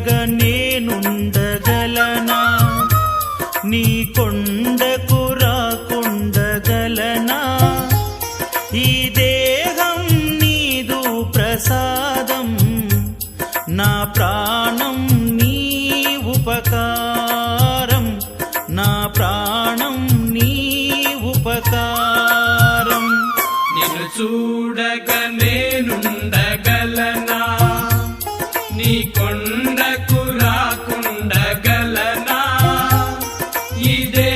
ఉండగా నేనుండగలనా? నీ కొండకు రాకుండగలనా? ఈ దేహం నీదు ప్రసాదం నా ప్రాణం నీ ఉపకారం నా ప్రాణం నీ ఉపకారం. నిన్ను చూడగ నేను இதே